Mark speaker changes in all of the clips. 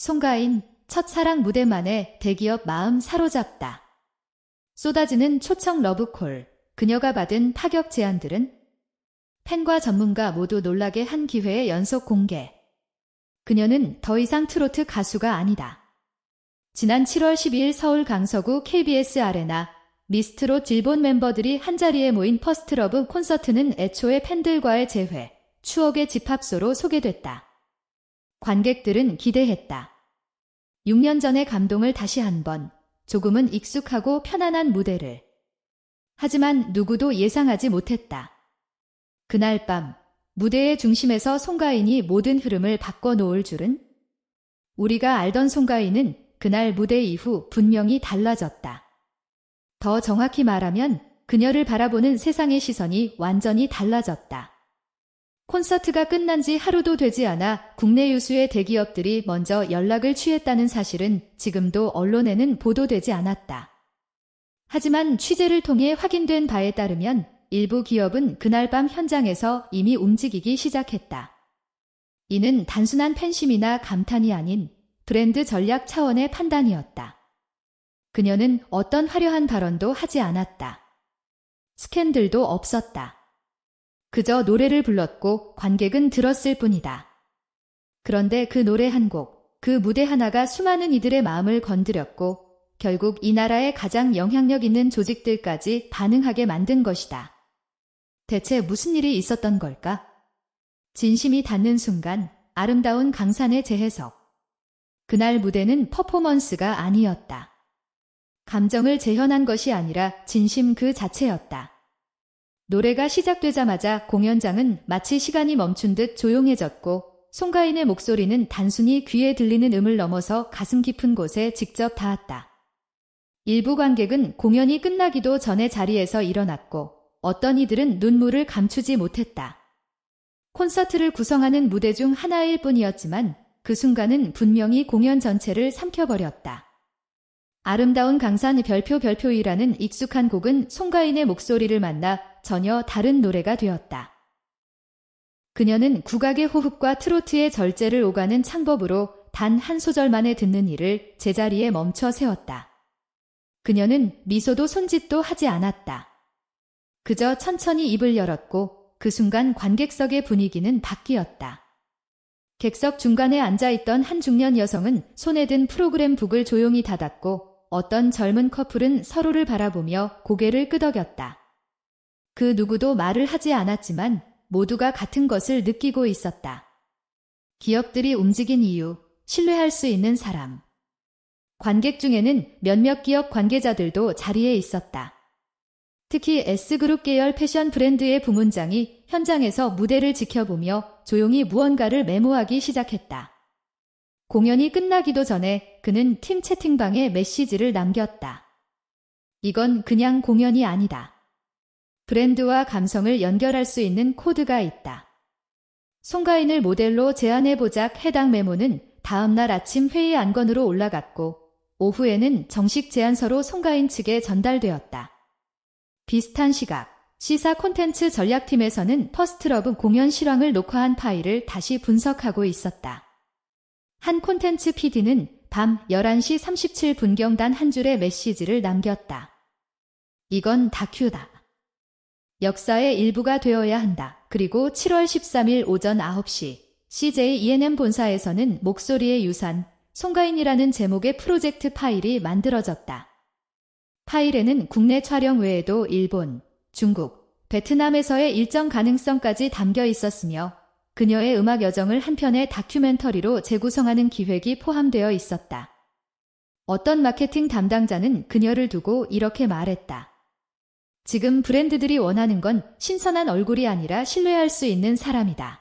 Speaker 1: 송가인, 첫사랑 무대만에 대기업 마음 사로잡다. 쏟아지는 초청 러브콜, 그녀가 받은 파격 제안들은 팬과 전문가 모두 놀라게 한 기회의 연속 공개. 그녀는 더 이상 트로트 가수가 아니다. 지난 7월 12일 서울 강서구 KBS 아레나 미스트롯 일본 멤버들이 한자리에 모인 퍼스트러브 콘서트는 애초에 팬들과의 재회, 추억의 집합소로 소개됐다. 관객들은 기대했다. 6년 전의 감동을 다시 한번, 조금은 익숙하고 편안한 무대를. 하지만 누구도 예상하지 못했다. 그날 밤, 무대의 중심에서 송가인이 모든 흐름을 바꿔놓을 줄은? 우리가 알던 송가인은 그날 무대 이후 분명히 달라졌다. 더 정확히 말하면 그녀를 바라보는 세상의 시선이 완전히 달라졌다. 콘서트가 끝난 지 하루도 되지 않아 국내 유수의 대기업들이 먼저 연락을 취했다는 사실은 지금도 언론에는 보도되지 않았다. 하지만 취재를 통해 확인된 바에 따르면 일부 기업은 그날 밤 현장에서 이미 움직이기 시작했다. 이는 단순한 팬심이나 감탄이 아닌 브랜드 전략 차원의 판단이었다. 그녀는 어떤 화려한 발언도 하지 않았다. 스캔들도 없었다. 그저 노래를 불렀고 관객은 들었을 뿐이다. 그런데 그 노래 한 곡, 그 무대 하나가 수많은 이들의 마음을 건드렸고 결국 이 나라의 가장 영향력 있는 조직들까지 반응하게 만든 것이다. 대체 무슨 일이 있었던 걸까? 진심이 닿는 순간 아름다운 강산의 재해석. 그날 무대는 퍼포먼스가 아니었다. 감정을 재현한 것이 아니라 진심 그 자체였다. 노래가 시작되자마자 공연장은 마치 시간이 멈춘 듯 조용해졌고 송가인의 목소리는 단순히 귀에 들리는 음을 넘어서 가슴 깊은 곳에 직접 닿았다. 일부 관객은 공연이 끝나기도 전에 자리에서 일어났고 어떤 이들은 눈물을 감추지 못했다. 콘서트를 구성하는 무대 중 하나일 뿐이었지만 그 순간은 분명히 공연 전체를 삼켜버렸다. 아름다운 강산 별표 별표이라는 익숙한 곡은 송가인의 목소리를 만나 전혀 다른 노래가 되었다. 그녀는 국악의 호흡과 트로트의 절제를 오가는 창법으로 단 한 소절만에 듣는 이를 제자리에 멈춰 세웠다. 그녀는 미소도 손짓도 하지 않았다. 그저 천천히 입을 열었고 그 순간 관객석의 분위기는 바뀌었다. 객석 중간에 앉아있던 한 중년 여성은 손에 든 프로그램 북을 조용히 닫았고 어떤 젊은 커플은 서로를 바라보며 고개를 끄덕였다. 그 누구도 말을 하지 않았지만 모두가 같은 것을 느끼고 있었다. 기업들이 움직인 이유, 신뢰할 수 있는 사람. 관객 중에는 몇몇 기업 관계자들도 자리에 있었다. 특히 S그룹 계열 패션 브랜드의 부문장이 현장에서 무대를 지켜보며 조용히 무언가를 메모하기 시작했다. 공연이 끝나기도 전에 그는 팀 채팅방에 메시지를 남겼다. 이건 그냥 공연이 아니다. 브랜드와 감성을 연결할 수 있는 코드가 있다. 송가인을 모델로 제안해보자 해당 메모는 다음날 아침 회의 안건으로 올라갔고 오후에는 정식 제안서로 송가인 측에 전달되었다. 비슷한 시각 시사 콘텐츠 전략팀에서는 퍼스트러브 공연 실황을 녹화한 파일을 다시 분석하고 있었다. 한 콘텐츠 PD는 밤 11시 37분경 단 한 줄의 메시지를 남겼다. 이건 다큐다. 역사의 일부가 되어야 한다. 그리고 7월 13일 오전 9시 CJ ENM 본사에서는 목소리의 유산, 송가인이라는 제목의 프로젝트 파일이 만들어졌다. 파일에는 국내 촬영 외에도 일본, 중국, 베트남에서의 일정 가능성까지 담겨 있었으며 그녀의 음악 여정을 한 편의 다큐멘터리로 재구성하는 기획이 포함되어 있었다. 어떤 마케팅 담당자는 그녀를 두고 이렇게 말했다. 지금 브랜드들이 원하는 건 신선한 얼굴이 아니라 신뢰할 수 있는 사람이다.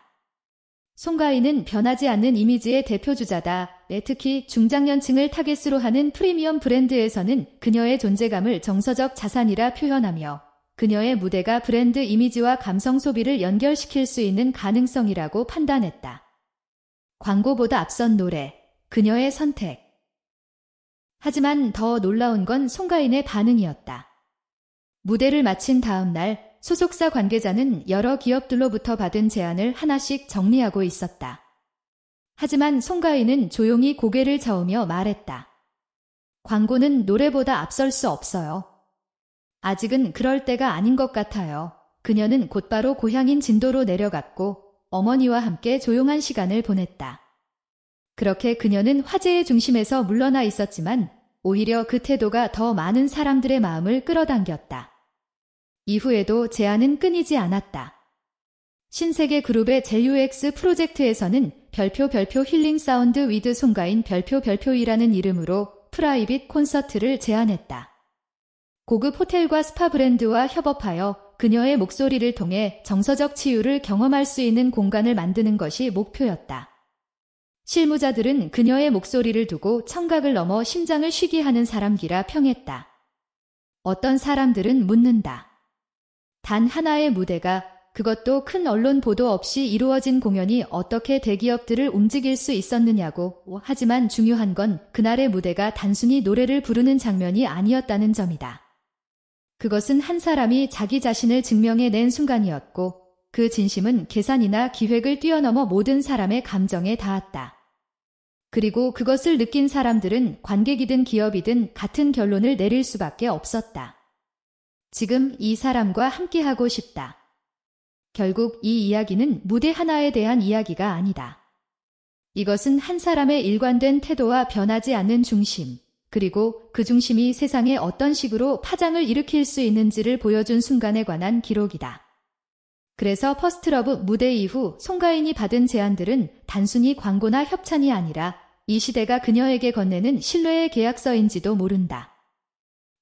Speaker 1: 송가인은 변하지 않는 이미지의 대표주자다. 네, 특히 중장년층을 타겟으로 하는 프리미엄 브랜드에서는 그녀의 존재감을 정서적 자산이라 표현하며 그녀의 무대가 브랜드 이미지와 감성 소비를 연결시킬 수 있는 가능성이라고 판단했다. 광고보다 앞선 노래, 그녀의 선택. 하지만 더 놀라운 건 송가인의 반응이었다. 무대를 마친 다음 날 소속사 관계자는 여러 기업들로부터 받은 제안을 하나씩 정리하고 있었다. 하지만 송가인은 조용히 고개를 저으며 말했다. 광고는 노래보다 앞설 수 없어요. 아직은 그럴 때가 아닌 것 같아요. 그녀는 곧바로 고향인 진도로 내려갔고 어머니와 함께 조용한 시간을 보냈다. 그렇게 그녀는 화제의 중심에서 물러나 있었지만 오히려 그 태도가 더 많은 사람들의 마음을 끌어당겼다. 이후에도 제안은 끊이지 않았다. 신세계 그룹의 젤유엑스 프로젝트에서는 별표 별표 힐링 사운드 위드 송가인 별표 별표이라는 이름으로 프라이빗 콘서트를 제안했다. 고급 호텔과 스파 브랜드와 협업하여 그녀의 목소리를 통해 정서적 치유를 경험할 수 있는 공간을 만드는 것이 목표였다. 실무자들은 그녀의 목소리를 두고 청각을 넘어 심장을 쉬게 하는 사람기라 평했다. 어떤 사람들은 묻는다. 단 하나의 무대가 그것도 큰 언론 보도 없이 이루어진 공연이 어떻게 대기업들을 움직일 수 있었느냐고. 하지만 중요한 건 그날의 무대가 단순히 노래를 부르는 장면이 아니었다는 점이다. 그것은 한 사람이 자기 자신을 증명해낸 순간이었고 그 진심은 계산이나 기획을 뛰어넘어 모든 사람의 감정에 닿았다. 그리고 그것을 느낀 사람들은 관객이든 기업이든 같은 결론을 내릴 수밖에 없었다. 지금 이 사람과 함께하고 싶다. 결국 이 이야기는 무대 하나에 대한 이야기가 아니다. 이것은 한 사람의 일관된 태도와 변하지 않는 중심, 그리고 그 중심이 세상에 어떤 식으로 파장을 일으킬 수 있는지를 보여준 순간에 관한 기록이다. 그래서 퍼스트러브 무대 이후 송가인이 받은 제안들은 단순히 광고나 협찬이 아니라 이 시대가 그녀에게 건네는 신뢰의 계약서인지도 모른다.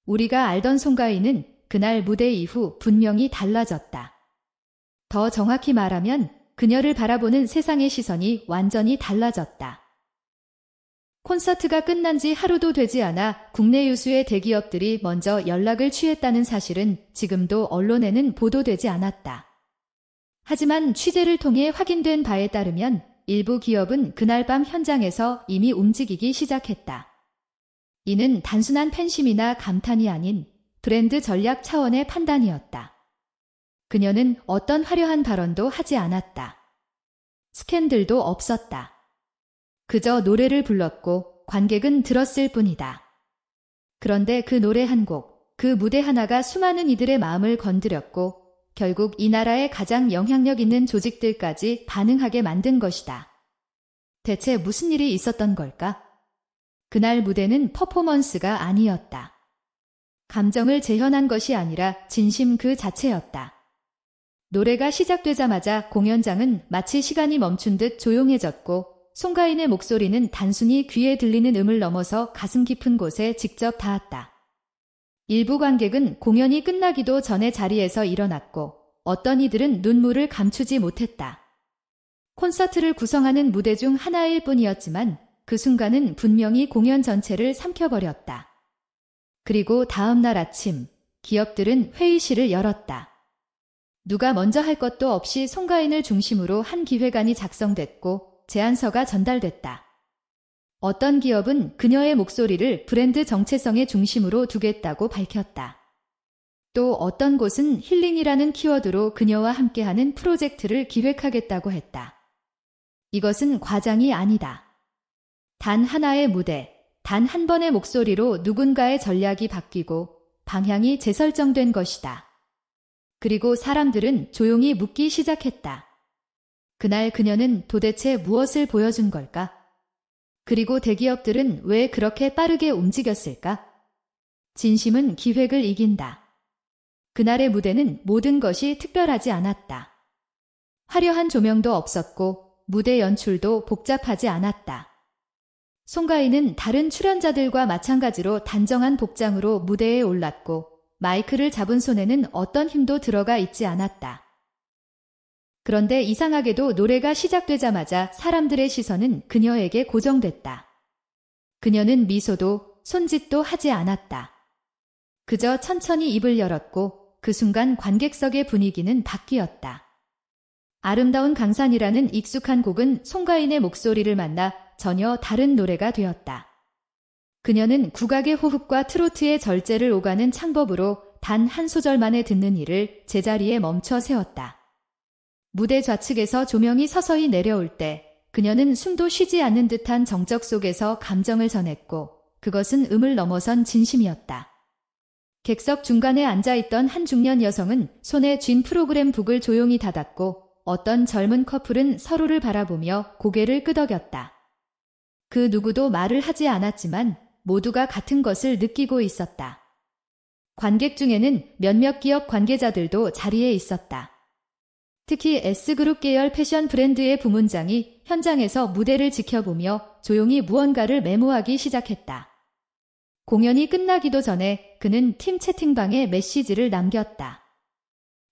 Speaker 1: 우리가 알던 송가인은 그날 무대 이후 분명히 달라졌다. 더 정확히 말하면 그녀를 바라보는 세상의 시선이 완전히 달라졌다. 콘서트가 끝난 지 하루도 되지 않아 국내 유수의 대기업들이 먼저 연락을 취했다는 사실은 지금도 언론에는 보도되지 않았다. 하지만 취재를 통해 확인된 바에 따르면 일부 기업은 그날 밤 현장에서 이미 움직이기 시작했다. 이는 단순한 팬심이나 감탄이 아닌 브랜드 전략 차원의 판단이었다. 그녀는 어떤 화려한 발언도 하지 않았다. 스캔들도 없었다. 그저 노래를 불렀고 관객은 들었을 뿐이다. 그런데 그 노래 한 곡, 그 무대 하나가 수많은 이들의 마음을 건드렸고 결국 이 나라의 가장 영향력 있는 조직들까지 반응하게 만든 것이다. 대체 무슨 일이 있었던 걸까? 그날 무대는 퍼포먼스가 아니었다. 감정을 재현한 것이 아니라 진심 그 자체였다. 노래가 시작되자마자 공연장은 마치 시간이 멈춘 듯 조용해졌고 송가인의 목소리는 단순히 귀에 들리는 음을 넘어서 가슴 깊은 곳에 직접 닿았다. 일부 관객은 공연이 끝나기도 전에 자리에서 일어났고 어떤 이들은 눈물을 감추지 못했다. 콘서트를 구성하는 무대 중 하나일 뿐이었지만 그 순간은 분명히 공연 전체를 삼켜버렸다. 그리고 다음 날 아침 기업들은 회의실을 열었다. 누가 먼저 할 것도 없이 송가인을 중심으로 한 기획안이 작성됐고 제안서가 전달됐다. 어떤 기업은 그녀의 목소리를 브랜드 정체성의 중심으로 두겠다고 밝혔다. 또 어떤 곳은 힐링이라는 키워드로 그녀와 함께하는 프로젝트를 기획하겠다고 했다. 이것은 과장이 아니다. 단 하나의 무대, 단 한 번의 목소리로 누군가의 전략이 바뀌고 방향이 재설정된 것이다. 그리고 사람들은 조용히 묻기 시작했다. 그날 그녀는 도대체 무엇을 보여준 걸까? 그리고 대기업들은 왜 그렇게 빠르게 움직였을까? 진심은 기획을 이긴다. 그날의 무대는 모든 것이 특별하지 않았다. 화려한 조명도 없었고 무대 연출도 복잡하지 않았다. 송가인은 다른 출연자들과 마찬가지로 단정한 복장으로 무대에 올랐고 마이크를 잡은 손에는 어떤 힘도 들어가 있지 않았다. 그런데 이상하게도 노래가 시작되자마자 사람들의 시선은 그녀에게 고정됐다. 그녀는 미소도 손짓도 하지 않았다. 그저 천천히 입을 열었고 그 순간 관객석의 분위기는 바뀌었다. 아름다운 강산이라는 익숙한 곡은 송가인의 목소리를 만나 전혀 다른 노래가 되었다. 그녀는 국악의 호흡과 트로트의 절제를 오가는 창법으로 단 한 소절만에 듣는 이를 제자리에 멈춰 세웠다. 무대 좌측에서 조명이 서서히 내려올 때 그녀는 숨도 쉬지 않는 듯한 정적 속에서 감정을 전했고 그것은 음을 넘어선 진심이었다. 객석 중간에 앉아있던 한 중년 여성은 손에 쥔 프로그램 북을 조용히 닫았고 어떤 젊은 커플은 서로를 바라보며 고개를 끄덕였다. 그 누구도 말을 하지 않았지만 모두가 같은 것을 느끼고 있었다. 관객 중에는 몇몇 기업 관계자들도 자리에 있었다. 특히 S그룹 계열 패션 브랜드의 부문장이 현장에서 무대를 지켜보며 조용히 무언가를 메모하기 시작했다. 공연이 끝나기도 전에 그는 팀 채팅방에 메시지를 남겼다.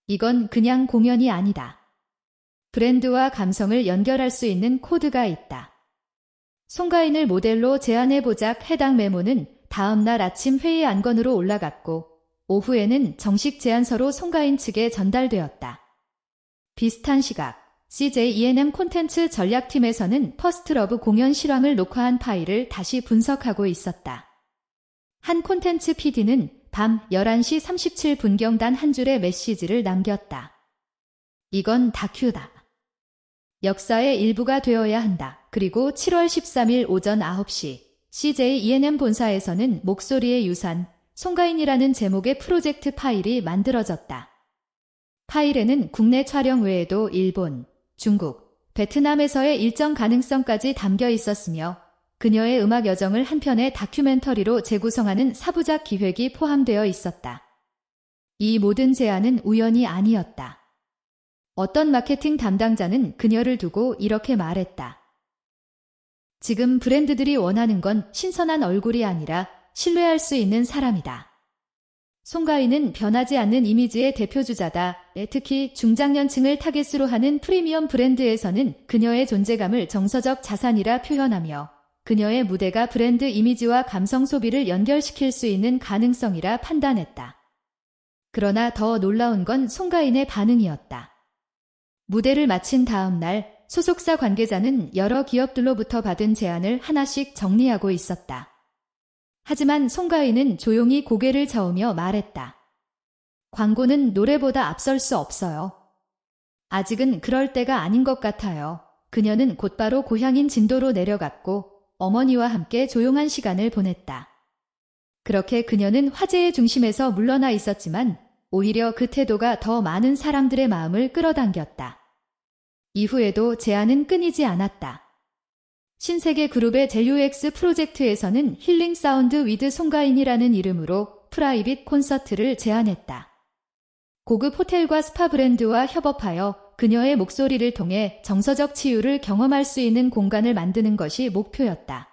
Speaker 1: 이건 그냥 공연이 아니다. 브랜드와 감성을 연결할 수 있는 코드가 있다. 송가인을 모델로 제안해보자 해당 메모는 다음날 아침 회의 안건으로 올라갔고 오후에는 정식 제안서로 송가인 측에 전달되었다. 비슷한 시각 CJ ENM 콘텐츠 전략팀에서는 퍼스트러브 공연 실황을 녹화한 파일을 다시 분석하고 있었다. 한 콘텐츠 PD는 밤 11시 37분경 단 한 줄의 메시지를 남겼다. 이건 다큐다. 역사의 일부가 되어야 한다. 그리고 7월 13일 오전 9시 CJ ENM 본사에서는 목소리의 유산, 송가인이라는 제목의 프로젝트 파일이 만들어졌다. 파일에는 국내 촬영 외에도 일본, 중국, 베트남에서의 일정 가능성까지 담겨 있었으며 그녀의 음악 여정을 한 편의 다큐멘터리로 재구성하는 사부작 기획이 포함되어 있었다. 이 모든 제안은 우연이 아니었다. 어떤 마케팅 담당자는 그녀를 두고 이렇게 말했다. 지금 브랜드들이 원하는 건 신선한 얼굴이 아니라 신뢰할 수 있는 사람이다. 송가인은 변하지 않는 이미지의 대표주자다. 특히 중장년층을 타겟으로 하는 프리미엄 브랜드에서는 그녀의 존재감을 정서적 자산이라 표현하며 그녀의 무대가 브랜드 이미지와 감성 소비를 연결시킬 수 있는 가능성이라 판단했다. 그러나 더 놀라운 건 송가인의 반응이었다. 무대를 마친 다음 날 소속사 관계자는 여러 기업들로부터 받은 제안을 하나씩 정리하고 있었다. 하지만 송가인은 조용히 고개를 저으며 말했다. 광고는 노래보다 앞설 수 없어요. 아직은 그럴 때가 아닌 것 같아요. 그녀는 곧바로 고향인 진도로 내려갔고 어머니와 함께 조용한 시간을 보냈다. 그렇게 그녀는 화제의 중심에서 물러나 있었지만 오히려 그 태도가 더 많은 사람들의 마음을 끌어당겼다. 이후에도 제안은 끊이지 않았다. 신세계 그룹의 젤유엑스 프로젝트에서는 힐링 사운드 위드 송가인이라는 이름으로 프라이빗 콘서트를 제안했다. 고급 호텔과 스파 브랜드와 협업하여 그녀의 목소리를 통해 정서적 치유를 경험할 수 있는 공간을 만드는 것이 목표였다.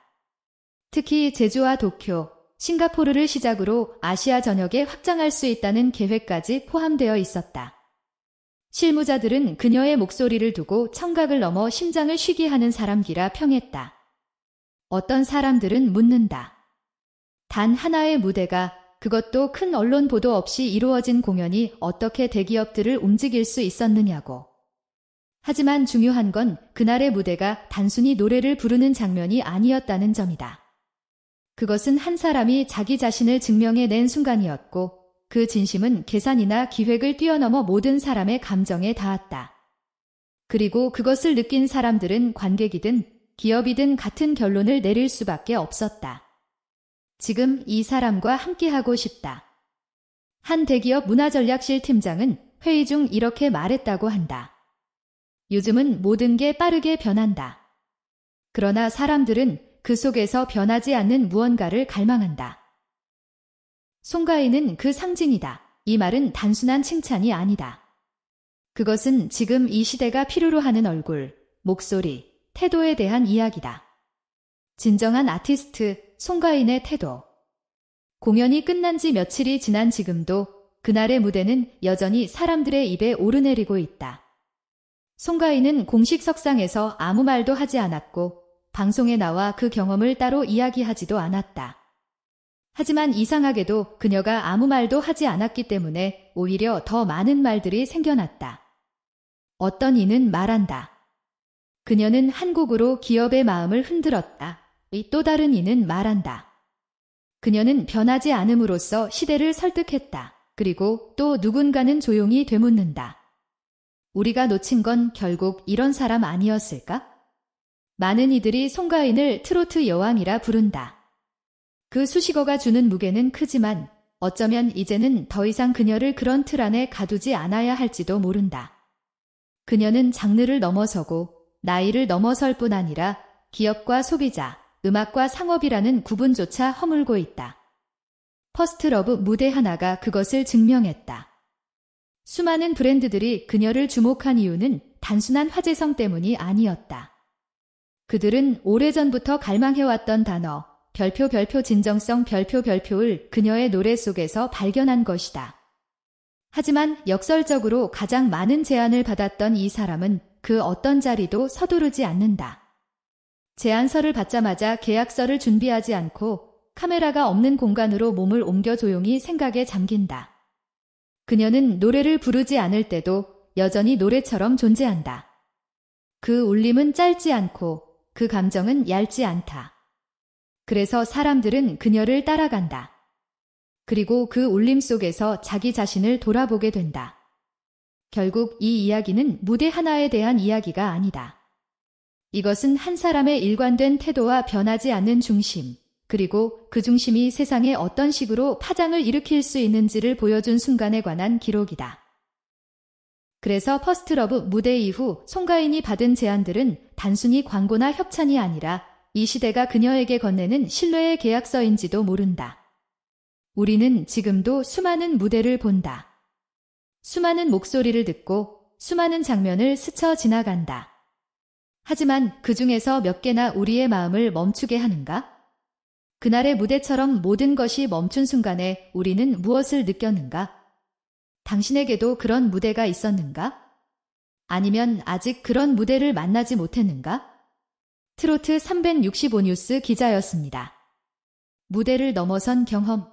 Speaker 1: 특히 제주와 도쿄, 싱가포르를 시작으로 아시아 전역에 확장할 수 있다는 계획까지 포함되어 있었다. 실무자들은 그녀의 목소리를 두고 청각을 넘어 심장을 쉬게 하는 사람기라 평했다. 어떤 사람들은 묻는다. 단 하나의 무대가 그것도 큰 언론 보도 없이 이루어진 공연이 어떻게 대기업들을 움직일 수 있었느냐고. 하지만 중요한 건 그날의 무대가 단순히 노래를 부르는 장면이 아니었다는 점이다. 그것은 한 사람이 자기 자신을 증명해낸 순간이었고 그 진심은 계산이나 기획을 뛰어넘어 모든 사람의 감정에 닿았다. 그리고 그것을 느낀 사람들은 관객이든 기업이든 같은 결론을 내릴 수밖에 없었다. 지금 이 사람과 함께하고 싶다. 한 대기업 문화전략실 팀장은 회의 중 이렇게 말했다고 한다. 요즘은 모든 게 빠르게 변한다. 그러나 사람들은 그 속에서 변하지 않는 무언가를 갈망한다. 송가인은 그 상징이다. 이 말은 단순한 칭찬이 아니다. 그것은 지금 이 시대가 필요로 하는 얼굴, 목소리, 태도에 대한 이야기다. 진정한 아티스트 송가인의 태도. 공연이 끝난 지 며칠이 지난 지금도 그날의 무대는 여전히 사람들의 입에 오르내리고 있다. 송가인은 공식 석상에서 아무 말도 하지 않았고 방송에 나와 그 경험을 따로 이야기하지도 않았다. 하지만 이상하게도 그녀가 아무 말도 하지 않았기 때문에 오히려 더 많은 말들이 생겨났다. 어떤 이는 말한다. 그녀는 한국으로 기업의 마음을 흔들었다. 또 다른 이는 말한다. 그녀는 변하지 않음으로써 시대를 설득했다. 그리고 또 누군가는 조용히 되묻는다. 우리가 놓친 건 결국 이런 사람 아니었을까? 많은 이들이 송가인을 트로트 여왕이라 부른다. 그 수식어가 주는 무게는 크지만 어쩌면 이제는 더 이상 그녀를 그런 틀 안에 가두지 않아야 할지도 모른다. 그녀는 장르를 넘어서고 나이를 넘어설 뿐 아니라 기업과 소비자, 음악과 상업이라는 구분조차 허물고 있다. 퍼스트 러브 무대 하나가 그것을 증명했다. 수많은 브랜드들이 그녀를 주목한 이유는 단순한 화제성 때문이 아니었다. 그들은 오래전부터 갈망해왔던 단어, 별표 별표 진정성 별표 별표를 그녀의 노래 속에서 발견한 것이다. 하지만 역설적으로 가장 많은 제안을 받았던 이 사람은 그 어떤 자리도 서두르지 않는다. 제안서를 받자마자 계약서를 준비하지 않고 카메라가 없는 공간으로 몸을 옮겨 조용히 생각에 잠긴다. 그녀는 노래를 부르지 않을 때도 여전히 노래처럼 존재한다. 그 울림은 짧지 않고 그 감정은 얇지 않다. 그래서 사람들은 그녀를 따라간다. 그리고 그 울림 속에서 자기 자신을 돌아보게 된다. 결국 이 이야기는 무대 하나에 대한 이야기가 아니다. 이것은 한 사람의 일관된 태도와 변하지 않는 중심, 그리고 그 중심이 세상에 어떤 식으로 파장을 일으킬 수 있는지를 보여준 순간에 관한 기록이다. 그래서 퍼스트 러브 무대 이후 송가인이 받은 제안들은 단순히 광고나 협찬이 아니라 이 시대가 그녀에게 건네는 신뢰의 계약서인지도 모른다. 우리는 지금도 수많은 무대를 본다. 수많은 목소리를 듣고 수많은 장면을 스쳐 지나간다. 하지만 그 중에서 몇 개나 우리의 마음을 멈추게 하는가? 그날의 무대처럼 모든 것이 멈춘 순간에 우리는 무엇을 느꼈는가? 당신에게도 그런 무대가 있었는가? 아니면 아직 그런 무대를 만나지 못했는가? 트로트 365뉴스 기자였습니다. 무대를 넘어선 경험.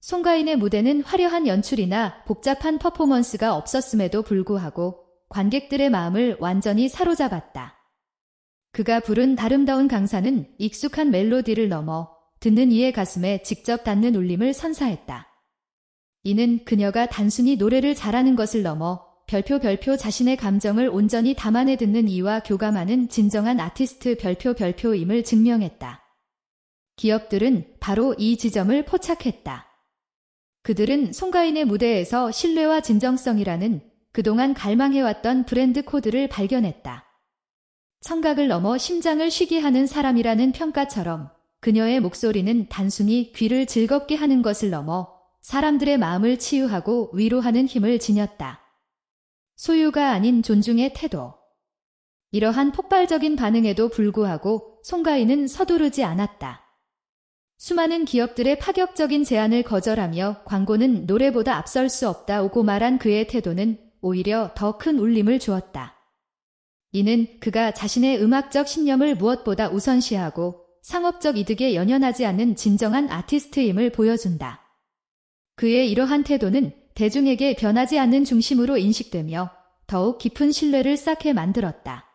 Speaker 1: 송가인의 무대는 화려한 연출이나 복잡한 퍼포먼스가 없었음에도 불구하고 관객들의 마음을 완전히 사로잡았다. 그가 부른 아름다운 강사는 익숙한 멜로디를 넘어 듣는 이의 가슴에 직접 닿는 울림을 선사했다. 이는 그녀가 단순히 노래를 잘하는 것을 넘어 별표 별표 자신의 감정을 온전히 담아내 듣는 이와 교감하는 진정한 아티스트 별표 별표임을 증명했다. 기업들은 바로 이 지점을 포착했다. 그들은 송가인의 무대에서 신뢰와 진정성이라는 그동안 갈망해왔던 브랜드 코드를 발견했다. 청각을 넘어 심장을 쉬게 하는 사람이라는 평가처럼 그녀의 목소리는 단순히 귀를 즐겁게 하는 것을 넘어 사람들의 마음을 치유하고 위로하는 힘을 지녔다. 소유가 아닌 존중의 태도. 이러한 폭발적인 반응에도 불구하고 송가인은 서두르지 않았다. 수많은 기업들의 파격적인 제안을 거절하며 광고는 노래보다 앞설 수 없다 오고 말한 그의 태도는 오히려 더 큰 울림을 주었다. 이는 그가 자신의 음악적 신념을 무엇보다 우선시하고 상업적 이득에 연연하지 않는 진정한 아티스트임을 보여준다. 그의 이러한 태도는 대중에게 변하지 않는 중심으로 인식되며 더욱 깊은 신뢰를 쌓게 만들었다.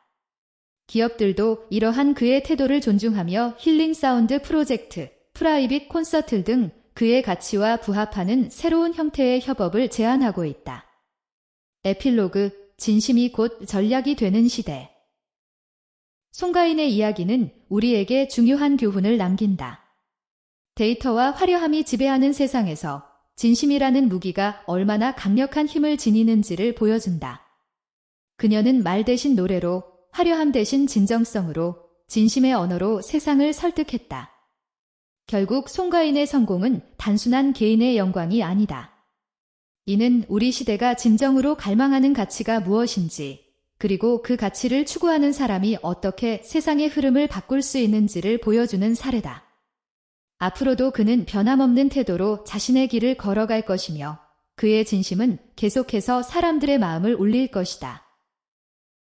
Speaker 1: 기업들도 이러한 그의 태도를 존중하며 힐링 사운드 프로젝트, 프라이빗 콘서트 등 그의 가치와 부합하는 새로운 형태의 협업을 제안하고 있다. 에필로그, 진심이 곧 전략이 되는 시대. 송가인의 이야기는 우리에게 중요한 교훈을 남긴다. 데이터와 화려함이 지배하는 세상에서 진심이라는 무기가 얼마나 강력한 힘을 지니는지를 보여준다. 그녀는 말 대신 노래로, 화려함 대신 진정성으로, 진심의 언어로 세상을 설득했다. 결국 송가인의 성공은 단순한 개인의 영광이 아니다. 이는 우리 시대가 진정으로 갈망하는 가치가 무엇인지, 그리고 그 가치를 추구하는 사람이 어떻게 세상의 흐름을 바꿀 수 있는지를 보여주는 사례다. 앞으로도 그는 변함없는 태도로 자신의 길을 걸어갈 것이며 그의 진심은 계속해서 사람들의 마음을 울릴 것이다.